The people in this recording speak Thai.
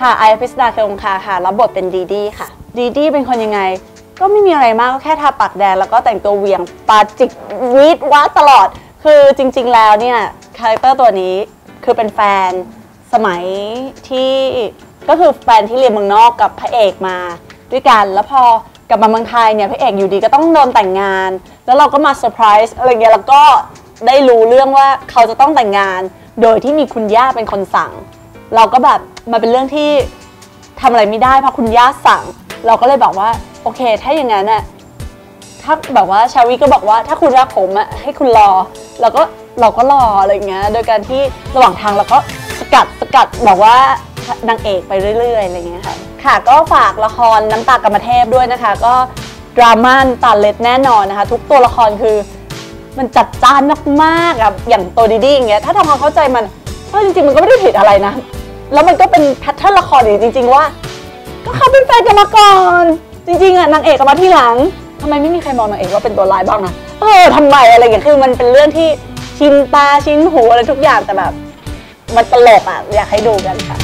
ค่ะไอพิสดาเคงคาค่ะ รับบทเป็นดีดีค่ะ ดีดีเป็นคนยังไง ก็ไม่มีอะไรมากก็แค่ทาปากแดงแล้วก็แต่งตัวเวียงปาจิกวีดว้าตลอด คือจริง ๆ แล้วเนี่ยคาแรคเตอร์ตัวนี้คือเป็นแฟนสมัยที่ก็คือแฟนที่เรียนเมืองนอกกับพระเอกมาด้วยกัน แล้วพอกลับมาเมืองไทยเนี่ยพระเอกอยู่ดีก็ต้องโดนแต่งงาน แล้วเราก็มาเซอร์ไพรส์อะไรเงี้ยแล้วก็ได้รู้เรื่องว่าเขาจะต้องแต่งงาน โดยที่มีคุณย่าเป็นคนสั่ง เราก็แบบมันเป็นเรื่องที่ทำอะไรไม่ได้เพราะคุณย่าสั่ง เราก็เลยบอกว่า โอเค ถ้าอย่างนั้นน่ะถ้าแบบว่าชาวิก็บอกว่าถ้าคุณรักผมอะให้คุณรอ เราก็เราก็รออะไรเงี้ย โดยการที่ระหว่างทางเราก็สกัดสกัดบอกว่านางเอกไปเรื่อยๆอะไรเงี้ยค่ะ ค่ะก็ฝากละครน้ำตากรรมเทพด้วยนะคะ ก็ดราม่าน้ำตาเล็ดแน่นอนนะคะ ทุกตัวละครคือมันจัดจ้านมากๆอะอย่างตัวดีดีอย่างเงี้ยถ้าทำความเข้าใจมันเออจริงๆมันก็ไม่ได้ผิดอะไรนะ แล้วมันก็เป็นแพทเทิร์นละครอีกจริง ๆ ว่า ก็เขาเป็นแฟนกันมาก่อน จริง ๆอะนางเอกมาที่หลังทำไมไม่มีใครมองนางเอกว่าเป็นตัวร้ายบ้างนะเออทำไมอะไรอย่างเงี้ยคือมันเป็นเรื่องที่ชินตาชินหูอะไรทุกอย่างแต่แบบ มันตลกอะอยากให้ดูกันค่ะ